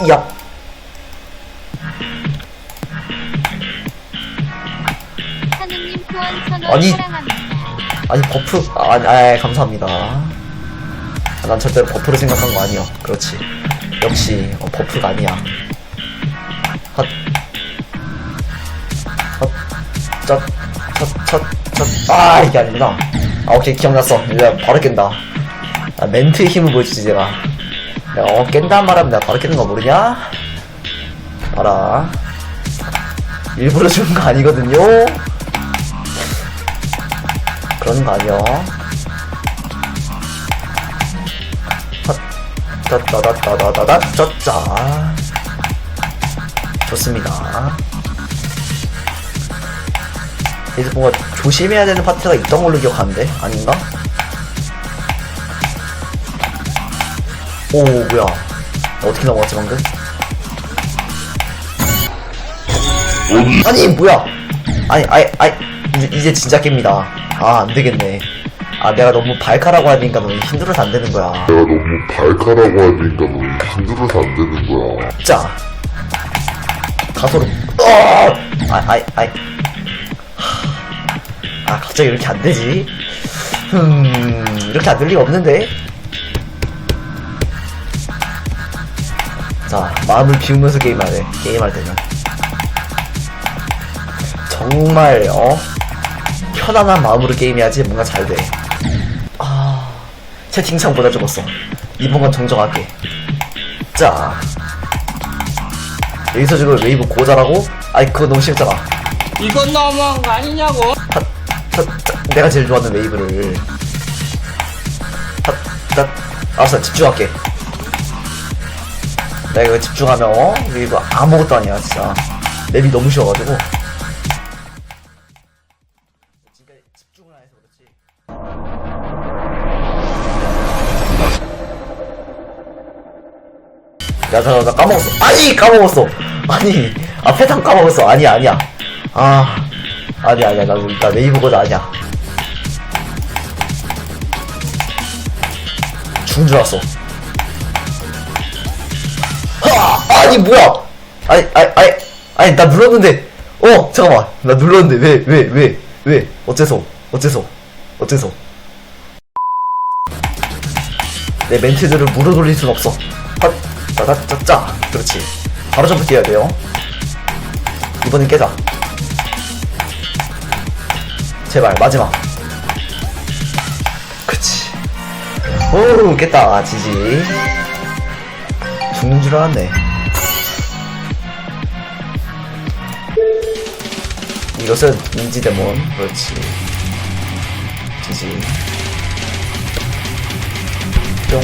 얍. 하느님 후원 천원 아니. 사랑합니다. 아니 버프 아, 아니, 아 감사합니다. 아, 난 절대로 버프를 생각한 거 아니야. 그렇지. 역시 어, 버프가 아니야. 헛. 헛. 첫. 첫. 첫. 첫. 아 이게 아니구나. 아 오케이 기억났어. 이제 바로 깬다. 아, 멘트의 힘을 보여주지 제가. 어 깬다는 말하면 내가 바로 깨는 거 모르냐? 봐라. 일부러 주는 거 아니거든요. 그런 거 아니야. 따따따따따따따 짜짜 좋습니다. 이제 뭔가 조심해야 되는 파트가 있던 걸로 기억하는데 아닌가? 오 뭐야. 어떻게 넘어갔지 방금? 아니 뭐야. 아니 아니 아니 이제, 이제 진짜 깹니다. 아 안되겠네. 아 내가 너무 발카라고 하니까 너무 힘들어서 안되는 거야. 내가 너무 발카라고 하니까 너무 힘들어서 안 되는 거야. 자. 가소로 어! 아, 아이 아이. 아 갑자기 이렇게 안 되지? 음 이렇게 안 될 리가 없는데 자 마음을 비우면서 게임하래. 게임할 때는. 정말 어? 편안한 마음으로 게임해야지 뭔가 잘돼. 아 채팅창 보다 적었어 이번 건 정정할게. 자. 여기서 지금 웨이브 고자라고? 아이 그거 너무 싫잖아. 이건 너무한 거 아니냐고? 핫, 저, 저, 내가 제일 좋아하는 웨이브를. 핫, 핫, 알았어 집중할게 내가 이거 집중하면 어? 웨이브 아무것도 아니야 진짜 맵이 너무 쉬워가지고 지금까지 집중을 안 해서 그렇지 야, 나, 나 까먹었어. 아니, 까먹었어. 아니, 아, 패턴 까먹었어. 아니야, 아니야. 아, 아니야, 아니야. 나, 나 네이버거든 아니야. 죽은 줄 알았어. 아니, 뭐야! 아니, 아니, 아니, 아니, 나 눌렀는데, 어, 잠깐만. 나 눌렀는데, 왜, 왜, 왜, 왜, 어째서, 어째서, 어째서. 내 멘트들을 물어 돌릴 순 없어. 핫, 짜자짜짜. 그렇지. 바로 점프 뛰어야 돼요. 이번엔 깨자. 제발, 마지막. 그치. 오, 깼다. 아, 지지. 죽는 줄 알았네. 이것은 인지데몬. 그렇지. 지지. 뿅.